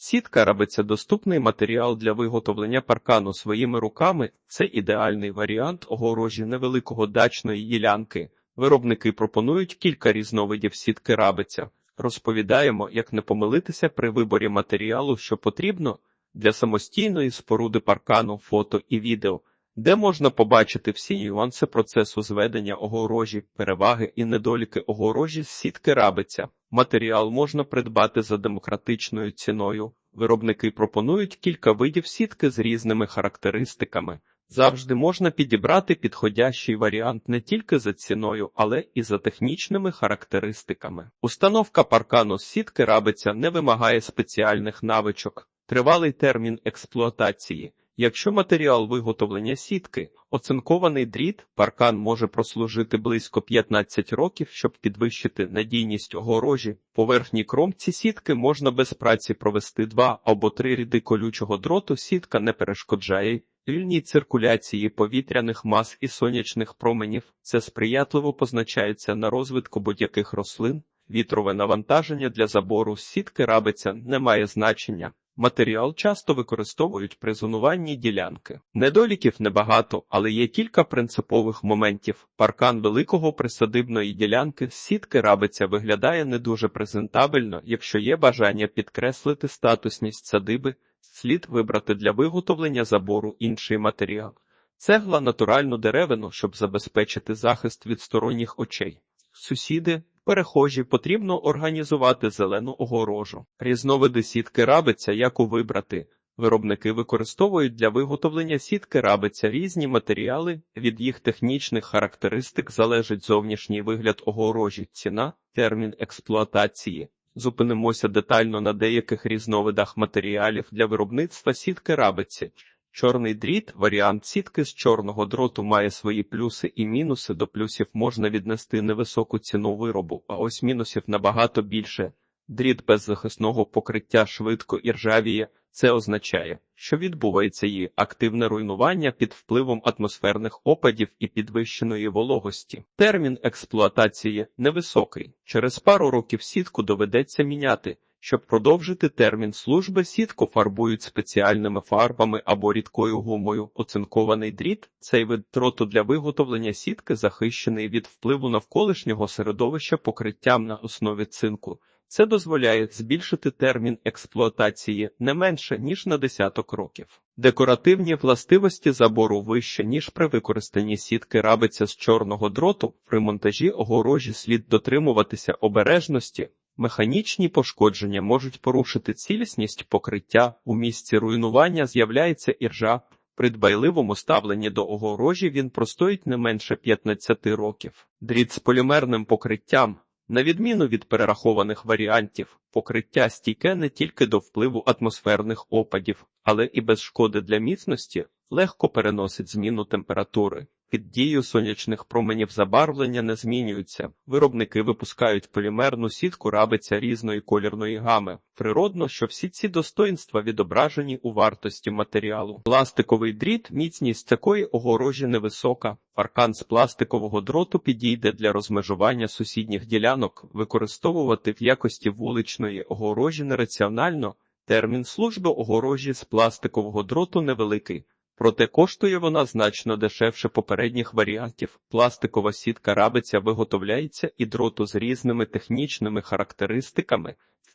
Сітка рабиться доступний матеріал для виготовлення паркану своїми руками. Це ідеальний варіант огорожі невеликого дачної ділянки. Виробники пропонують кілька різновидів сітки рабиця. Розповідаємо, як не помилитися при виборі матеріалу, що потрібно для самостійної споруди паркану, фото і відео, де можна побачити всі нюанси процесу зведення огорожі, переваги і недоліки огорожі з сітки рабиця. Матеріал можна придбати за демократичною ціною. Виробники пропонують кілька видів сітки з різними характеристиками. Завжди можна підібрати підходящий варіант не тільки за ціною, але і за технічними характеристиками. Установка паркану з сітки рабиця не вимагає спеціальних навичок. Тривалий термін експлуатації. Якщо матеріал виготовлення сітки, оцинкований дріт, паркан може прослужити близько 15 років, щоб підвищити надійність огорожі. Поверхні кромці сітки можна без праці провести два або три ряди колючого дроту. Сітка не перешкоджає вільній циркуляції повітряних мас і сонячних променів. Це сприятливо позначається на розвитку будь-яких рослин. Вітрове навантаження для забору сітки рабиця не має значення. Матеріал часто використовують при зонуванні ділянки. Недоліків небагато, але є кілька принципових моментів. Паркан великого присадибної ділянки з сітки рабиця виглядає не дуже презентабельно, якщо є бажання підкреслити статусність садиби, слід вибрати для виготовлення забору інший матеріал. Цегла натуральну деревину, щоб забезпечити захист від сторонніх очей. Сусіди, перехожі потрібно організувати зелену огорожу. Різновиди сітки рабиця, яку вибрати. Виробники використовують для виготовлення сітки рабиця різні матеріали, від їх технічних характеристик залежить зовнішній вигляд огорожі, ціна, термін експлуатації. Зупинимося детально на деяких різновидах матеріалів для виробництва сітки рабиці. Чорний дріт, варіант сітки з чорного дроту має свої плюси і мінуси. До плюсів можна віднести невисоку ціну виробу, а ось мінусів набагато більше. Дріт без захисного покриття швидко і ржавіє. Це означає, що відбувається її активне руйнування під впливом атмосферних опадів і підвищеної вологості. Термін експлуатації невисокий. Через пару років сітку доведеться міняти. Щоб продовжити термін служби, сітку фарбують спеціальними фарбами або рідкою гумою. Оцинкований дріт цей вид дроту для виготовлення сітки захищений від впливу навколишнього середовища покриттям на основі цинку. Це дозволяє збільшити термін експлуатації не менше ніж на десяток років. Декоративні властивості забору вище ніж при використанні сітки рабиця з чорного дроту. При монтажі огорожі слід дотримуватися обережності. Механічні пошкодження можуть порушити цілісність покриття. У місці руйнування з'являється іржа. При дбайливому ставленні до огорожі він простоїть не менше 15 років. Дріт з полімерним покриттям. На відміну від перерахованих варіантів, покриття стійке не тільки до впливу атмосферних опадів, але і без шкоди для міцності легко переносить зміну температури. Під дією сонячних променів забарвлення не змінюються. Виробники випускають полімерну сітку рабиця різної колірної гами. Природно, що всі ці достоинства відображені у вартості матеріалу. Пластиковий дріт, міцність такої огорожі невисока. Паркан з пластикового дроту підійде для розмежування сусідніх ділянок, використовувати в якості вуличної огорожі нераціонально. Термін служби огорожі з пластикового дроту невеликий. Проте коштує вона значно дешевше попередніх варіантів. Пластикова сітка рабиця виготовляється і дроту з різними технічними характеристиками.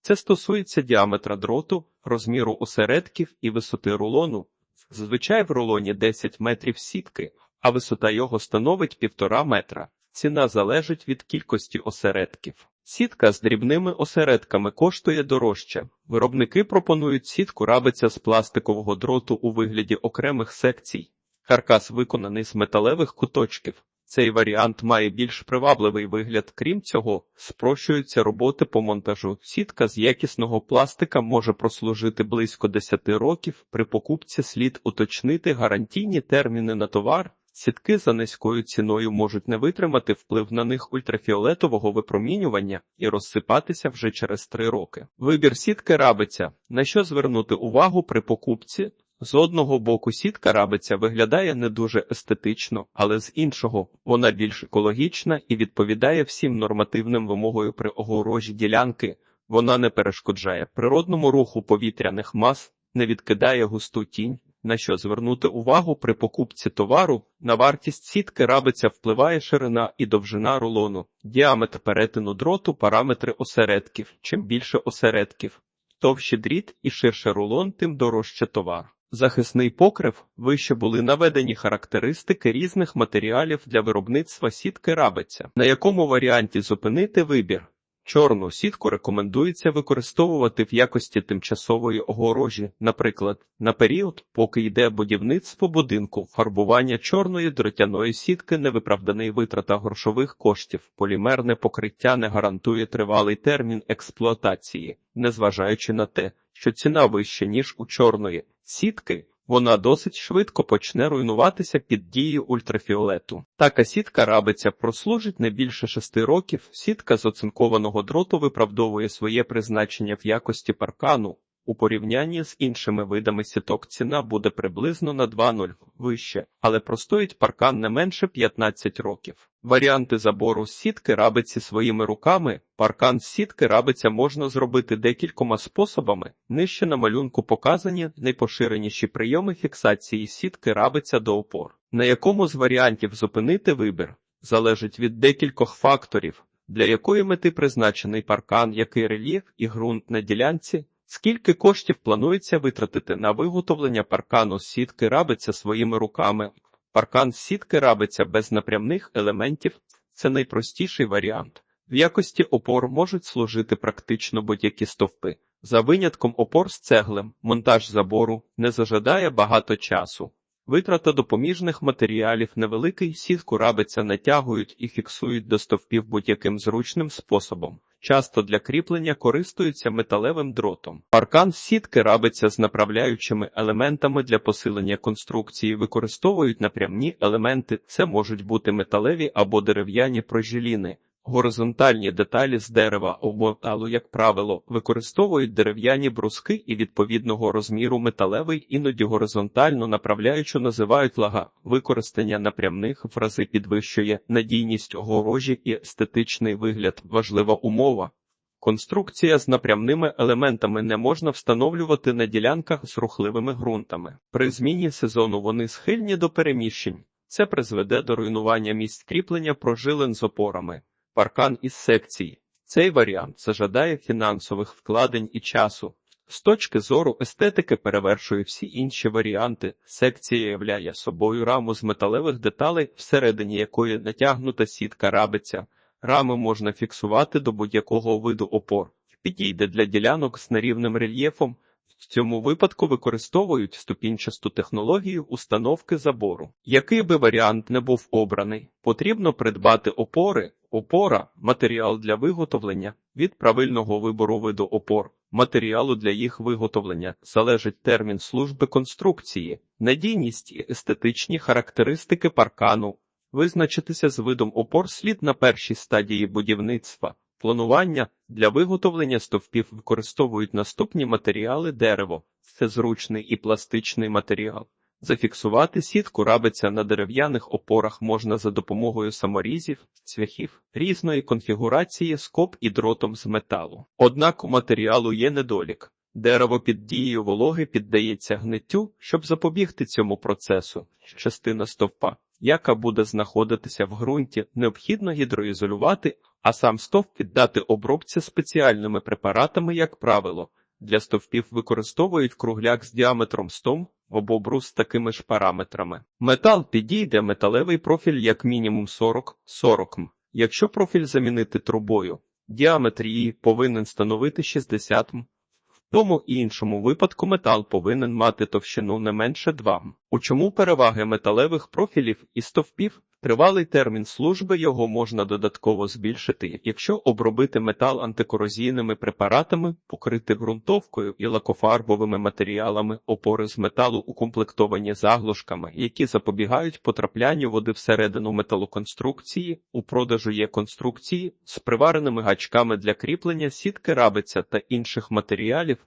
Це стосується діаметра дроту, розміру осередків і висоти рулону. Зазвичай в рулоні 10 метрів сітки, а висота його становить півтора метра. Ціна залежить від кількості осередків. Сітка з дрібними осередками коштує дорожче. Виробники пропонують сітку рабиця з пластикового дроту у вигляді окремих секцій. Каркас виконаний з металевих куточків. Цей варіант має більш привабливий вигляд. Крім цього, спрощуються роботи по монтажу. Сітка з якісного пластика може прослужити близько 10 років. При покупці слід уточнити гарантійні терміни на товар. Сітки за низькою ціною можуть не витримати вплив на них ультрафіолетового випромінювання і розсипатися вже через три роки. Вибір сітки рабиця. На що звернути увагу при покупці? З одного боку сітка рабиця виглядає не дуже естетично, але з іншого вона більш екологічна і відповідає всім нормативним вимогою при огорожі ділянки. Вона не перешкоджає природному руху повітряних мас, не відкидає густу тінь, на що звернути увагу при покупці товару, на вартість сітки рабиця впливає ширина і довжина рулону, діаметр перетину дроту, параметри осередків. Чим більше осередків, товщий дріт і ширше рулон, тим дорожче товар. Захисний покрив вище були наведені характеристики різних матеріалів для виробництва сітки рабиця, на якому варіанті зупинити вибір. Чорну сітку рекомендується використовувати в якості тимчасової огорожі, наприклад, на період, поки йде будівництво будинку, фарбування чорної дротяної сітки невиправданий витрата грошових коштів, полімерне покриття не гарантує тривалий термін експлуатації, незважаючи на те, що ціна вища, ніж у чорної сітки. Вона досить швидко почне руйнуватися під дією ультрафіолету. Така сітка рабиця прослужить не більше шести років. Сітка з оцинкованого дроту виправдовує своє призначення в якості паркану. У порівнянні з іншими видами сіток ціна буде приблизно на 2,0 вище, але простоїть паркан не менше 15 років. Варіанти забору сітки рабиці своїми руками. Паркан сітки рабиця можна зробити декількома способами. Нижче на малюнку показані найпоширеніші прийоми фіксації сітки рабиця до опор. На якому з варіантів зупинити вибір залежить від декількох факторів, для якої мети призначений паркан, який рельєф і ґрунт на ділянці. Скільки коштів планується витратити на виготовлення паркану з сітки рабиця своїми руками? Паркан з сітки рабиця без напрямних елементів це найпростіший варіант. В якості опор можуть служити практично будь-які стовпи. За винятком опор з цеглем, монтаж забору не зажадає багато часу. Витрата допоміжних матеріалів невеликий сітку рабиця натягують і фіксують до стовпів будь-яким зручним способом. Часто для кріплення користуються металевим дротом. Паркан сітки рабиться з направляючими елементами для посилення конструкції, використовують напрямні елементи, це можуть бути металеві або дерев'яні прожиліни. Горизонтальні деталі з дерева або металу, як правило, використовують дерев'яні бруски і відповідного розміру металевий, іноді горизонтально направляючу називають лага. Використання напрямних в рази підвищує надійність огорожі і естетичний вигляд. Важлива умова. Конструкція з напрямними елементами не можна встановлювати на ділянках з рухливими ґрунтами. При зміні сезону вони схильні до переміщень. Це призведе до руйнування місць кріплення прожилин з опорами. Паркан із секцій. Цей варіант зажадає фінансових вкладень і часу. З точки зору естетики перевершує всі інші варіанти. Секція являє собою раму з металевих деталей, всередині якої натягнута сітка рабиця. Рами можна фіксувати до будь-якого виду опор. Підійде для ділянок з нерівним рельєфом. В цьому випадку використовують ступінчасту технологію установки забору. Який би варіант не був обраний, потрібно придбати опори, опора, матеріал для виготовлення від правильного вибору виду опор, матеріалу для їх виготовлення залежить термін служби конструкції, надійність і естетичні характеристики паркану. Визначитися з видом опор слід на першій стадії будівництва. Планування для виготовлення стовпів використовують наступні матеріали дерево, це зручний і пластичний матеріал. Зафіксувати сітку рабиця на дерев'яних опорах можна за допомогою саморізів, цвяхів, різної конфігурації скоб і дротом з металу. Однак у матеріалу є недолік. Дерево під дією вологи піддається гниттю, щоб запобігти цьому процесу. Частина стовпа, яка буде знаходитися в ґрунті, необхідно гідроізолювати, а сам стовп піддати обробці спеціальними препаратами, як правило. Для стовпів використовують кругляк з діаметром 100 або брус з такими ж параметрами. Метал підійде металевий профіль як мінімум 40 40 м. Якщо профіль замінити трубою, діаметр її повинен становити 60 м. В тому і іншому випадку метал повинен мати товщину не менше 2 м. У чому переваги металевих профілів і стовпів? Тривалий термін служби його можна додатково збільшити, якщо обробити метал антикорозійними препаратами, покрити ґрунтовкою і лакофарбовими матеріалами, опори з металу укомплектовані заглушками, які запобігають потраплянню води всередину металоконструкції. У продажу є конструкції з привареними гачками для кріплення сітки рабиця та інших матеріалів.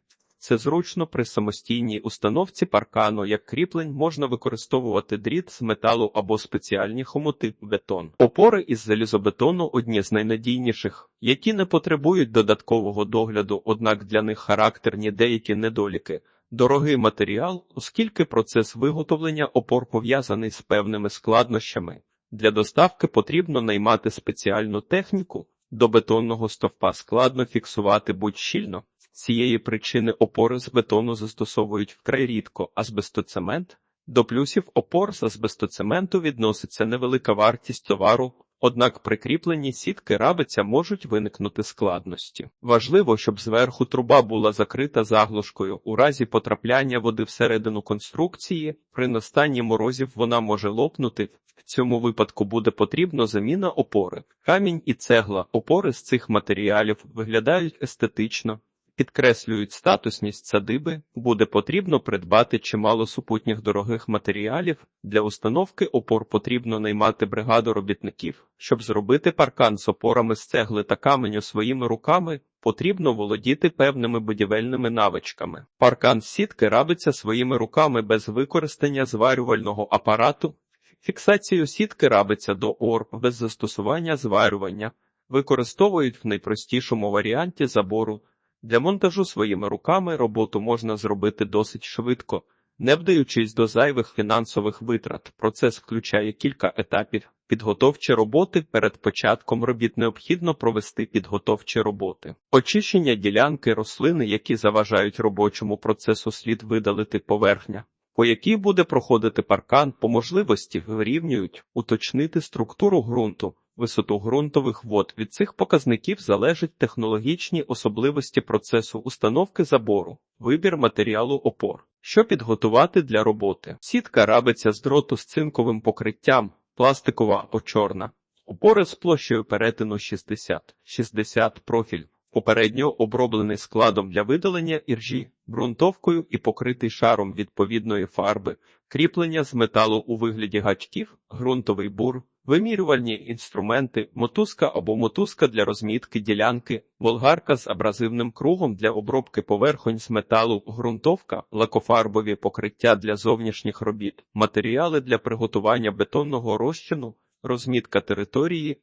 Це зручно при самостійній установці паркану, як кріплень можна використовувати дріт з металу або спеціальні хомути бетон. Опори із залізобетону одні з найнадійніших, які не потребують додаткового догляду, однак для них характерні деякі недоліки. Дорогий матеріал, оскільки процес виготовлення опор пов'язаний з певними складнощами. Для доставки потрібно наймати спеціальну техніку, до бетонного стовпа складно фіксувати будь-щільно. З цієї причини опори з бетону застосовують вкрай рідко азбестоцемент. До плюсів опор з азбестоцементу відноситься невелика вартість товару, однак при кріпленні сітки рабиця можуть виникнути складності. Важливо, щоб зверху труба була закрита заглушкою. У разі потрапляння води всередину конструкції, при настанні морозів вона може лопнути. В цьому випадку буде потрібна заміна опори. Камінь і цегла опори з цих матеріалів виглядають естетично, підкреслюють статусність садиби, буде потрібно придбати чимало супутніх дорогих матеріалів. Для установки опор потрібно наймати бригаду робітників. Щоб зробити паркан з опорами з цегли та каменю своїми руками, потрібно володіти певними будівельними навичками. Паркан з сітки рабиться своїми руками без використання зварювального апарату. Фіксацію сітки рабиться до ор без застосування зварювання, використовують в найпростішому варіанті забору. Для монтажу своїми руками роботу можна зробити досить швидко, не вдаючись до зайвих фінансових витрат. Процес включає кілька етапів. Підготовчі роботи перед початком робіт необхідно провести підготовчі роботи. Очищення ділянки рослини, які заважають робочому процесу, слід видалити поверхня, по якій буде проходити паркан, по можливості вирівнюють, уточнити структуру ґрунту. Висоту ґрунтових вод від цих показників залежать технологічні особливості процесу установки забору, вибір матеріалу опор. Що підготувати для роботи? Сітка рабиться з дроту з цинковим покриттям, пластикова або чорна. Опори з площею перетину 60, 60 профіль, попередньо оброблений складом для видалення іржі, ґрунтовкою і покритий шаром відповідної фарби, кріплення з металу у вигляді гачків, ґрунтовий бур. Вимірювальні інструменти, мотузка або мотузка для розмітки ділянки, волгарка з абразивним кругом для обробки поверхонь з металу, ґрунтовка, лакофарбові покриття для зовнішніх робіт, матеріали для приготування бетонного розчину, розмітка території.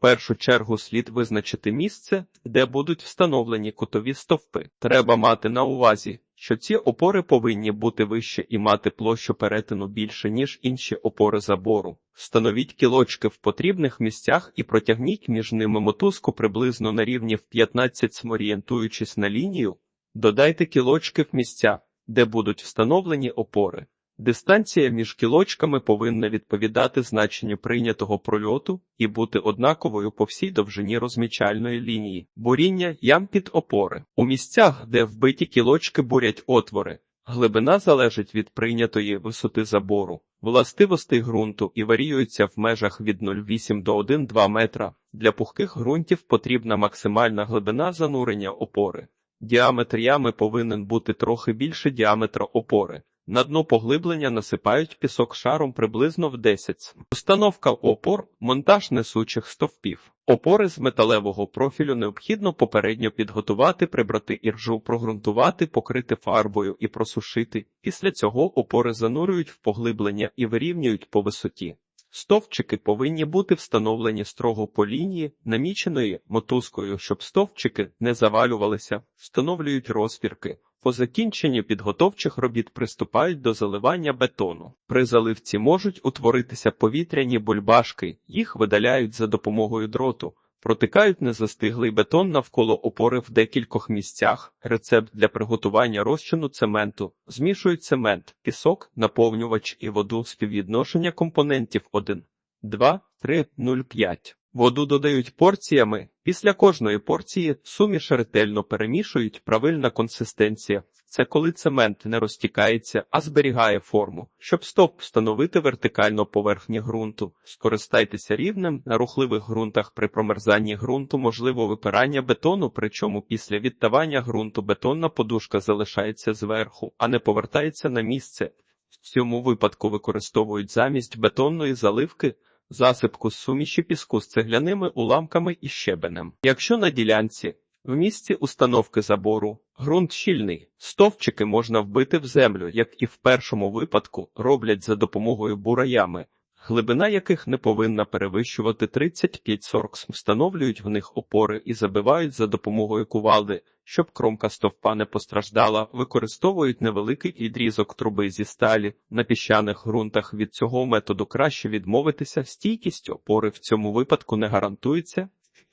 Першу чергу слід визначити місце, де будуть встановлені кутові стовпи. Треба мати на увазі, що ці опори повинні бути вище і мати площу перетину більше, ніж інші опори забору. Встановіть кілочки в потрібних місцях і протягніть між ними мотузку приблизно на рівні в 15 см, орієнтуючись на лінію, додайте кілочки в місця, де будуть встановлені опори. Дистанція між кілочками повинна відповідати значенню прийнятого прольоту і бути однаковою по всій довжині розмічальної лінії. Буріння ям під опори. У місцях, де вбиті кілочки бурять отвори, глибина залежить від прийнятої висоти забору, властивостей ґрунту і варіюється в межах від 0,8 до 1,2 метра. Для пухких ґрунтів потрібна максимальна глибина занурення опори. Діаметр ями повинен бути трохи більше діаметра опори. На дно поглиблення насипають пісок шаром приблизно в 10. Установка опор, монтаж несучих стовпів. Опори з металевого профілю необхідно попередньо підготувати, прибрати іржу, прогрунтувати, покрити фарбою і просушити. Після цього опори занурюють в поглиблення і вирівнюють по висоті. Стовпчики повинні бути встановлені строго по лінії, наміченої мотузкою, щоб стовпчики не завалювалися, встановлюють розпірки. По закінченню підготовчих робіт приступають до заливання бетону. При заливці можуть утворитися повітряні бульбашки, їх видаляють за допомогою дроту, протикають незастиглий бетон навколо опори в декількох місцях. Рецепт для приготування розчину цементу. Змішують цемент, пісок, наповнювач і воду співвідношення компонентів 1, 2, 3, 0, 5. Воду додають порціями. Після кожної порції суміш ретельно перемішують правильна консистенція. Це коли цемент не розтікається, а зберігає форму. Щоб стовп встановити вертикально поверхні ґрунту, скористайтеся рівнем на рухливих ґрунтах при промерзанні ґрунту можливо випирання бетону, причому після відтавання ґрунту бетонна подушка залишається зверху, а не повертається на місце. В цьому випадку використовують замість бетонної заливки засипку з суміші піску з цегляними уламками і щебенем. Якщо на ділянці В місці установки забору ґрунт щільний, стовпчики можна вбити в землю, як і в першому випадку роблять за допомогою бураями, глибина яких не повинна перевищувати 35-40 см. Встановлюють в них опори і забивають за допомогою кувалди, щоб кромка стовпа не постраждала, використовують невеликий відрізок труби зі сталі на піщаних ґрунтах. Від цього методу краще відмовитися. Стійкість опори в цьому випадку не гарантується.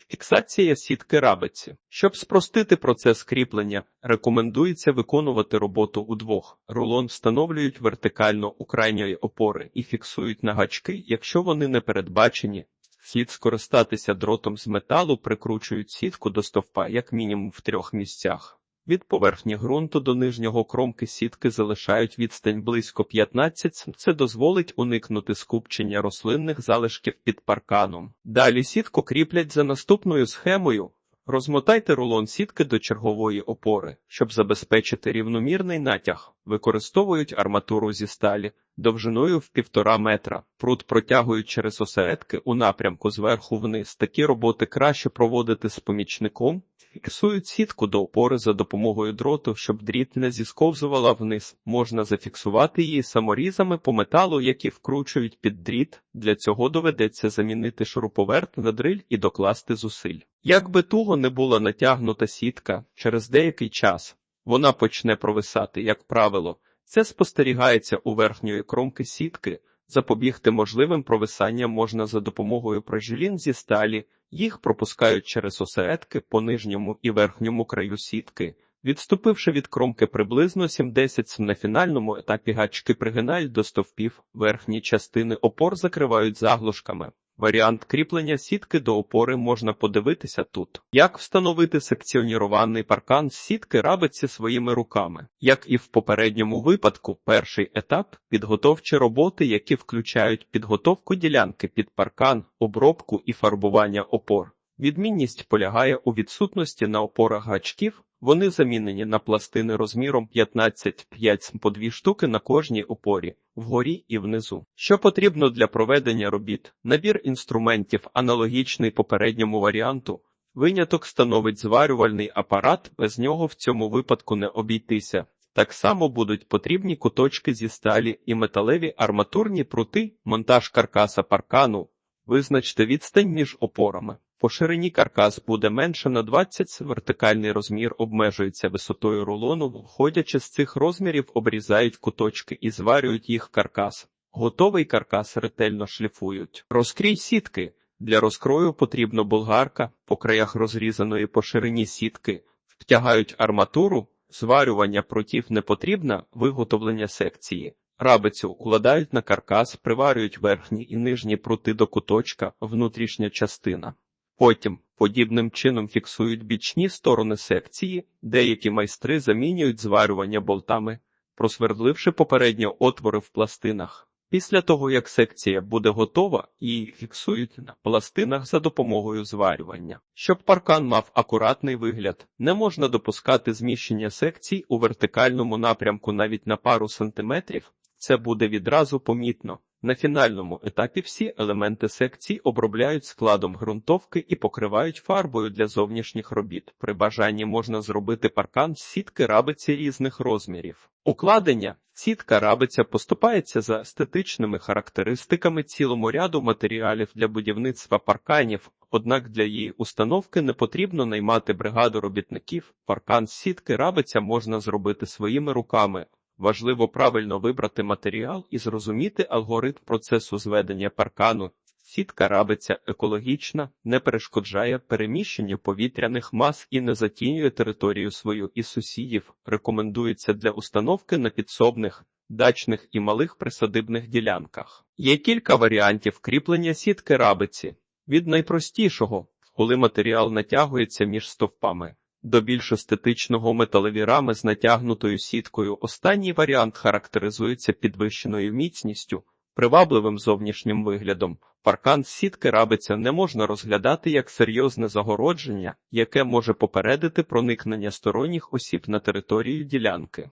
Фіксація сітки рабиці. Щоб спростити процес кріплення, рекомендується виконувати роботу удвох. Рулон встановлюють вертикально у крайньої опори і фіксують на гачки, якщо вони не передбачені. Слід скористатися дротом з металу, прикручують сітку до стовпа як мінімум в трьох місцях. Від поверхні ґрунту до нижнього кромки сітки залишають відстань близько 15 см. Це дозволить уникнути скупчення рослинних залишків під парканом. Далі сітку кріплять за наступною схемою. Розмотайте рулон сітки до чергової опори, щоб забезпечити рівномірний натяг. Використовують арматуру зі сталі довжиною в півтора метра. Прут протягують через осередки у напрямку зверху вниз. Такі роботи краще проводити з помічником. Фіксують сітку до опори за допомогою дроту, щоб дріт не зісковзувала вниз. Можна зафіксувати її саморізами по металу, які вкручують під дріт. Для цього доведеться замінити шуруповерт на дриль і докласти зусиль. Як би туго не була натягнута сітка, через деякий час вона почне провисати, як правило. Це спостерігається у верхньої кромки сітки. Запобігти можливим провисанням можна за допомогою прожелін зі сталі, їх пропускають через осередки по нижньому і верхньому краю сітки. Відступивши від кромки приблизно 70 см на фінальному етапі гачки пригинають до стовпів, верхні частини опор закривають заглушками. Варіант кріплення сітки до опори можна подивитися тут. Як встановити секціонірований паркан з сітки рабиці своїми руками. Як і в попередньому випадку, перший етап підготовчі роботи, які включають підготовку ділянки під паркан, обробку і фарбування опор. Відмінність полягає у відсутності на опорах гачків, вони замінені на пластини розміром 15-5 по дві штуки на кожній опорі, вгорі і внизу. Що потрібно для проведення робіт? Набір інструментів, аналогічний попередньому варіанту. Виняток становить зварювальний апарат, без нього в цьому випадку не обійтися. Так само будуть потрібні куточки зі сталі і металеві арматурні прути, монтаж каркаса паркану. Визначте відстань між опорами. По ширині каркас буде менше на 20 вертикальний розмір обмежується висотою рулону, входячи з цих розмірів, обрізають куточки і зварюють їх каркас. Готовий каркас ретельно шліфують. Розкрій сітки. Для розкрою потрібно болгарка, по краях розрізаної по ширині сітки, втягають арматуру, зварювання протів не потрібно, виготовлення секції. Рабицю укладають на каркас, приварюють верхні і нижні прути до куточка, внутрішня частина. Потім подібним чином фіксують бічні сторони секції, деякі майстри замінюють зварювання болтами, просвердливши попередньо отвори в пластинах. Після того, як секція буде готова, її фіксують на пластинах за допомогою зварювання. Щоб паркан мав акуратний вигляд, не можна допускати зміщення секцій у вертикальному напрямку навіть на пару сантиметрів, це буде відразу помітно. На фінальному етапі всі елементи секцій обробляють складом ґрунтовки і покривають фарбою для зовнішніх робіт. При бажанні можна зробити паркан з сітки рабиці різних розмірів. Укладення сітка рабиця поступається за естетичними характеристиками цілому ряду матеріалів для будівництва парканів, однак для її установки не потрібно наймати бригаду робітників. Паркан з сітки рабиця можна зробити своїми руками. Важливо правильно вибрати матеріал і зрозуміти алгоритм процесу зведення паркану. Сітка рабиця екологічна, не перешкоджає переміщенню повітряних мас і не затінює територію свою і сусідів. Рекомендується для установки на підсобних, дачних і малих присадибних ділянках. Є кілька варіантів кріплення сітки рабиці. Від найпростішого, коли матеріал натягується між стовпами до більш естетичного металеві рами з натягнутою сіткою. Останній варіант характеризується підвищеною міцністю, привабливим зовнішнім виглядом. Паркан з сітки рабиця не можна розглядати як серйозне загородження, яке може попередити проникнення сторонніх осіб на територію ділянки.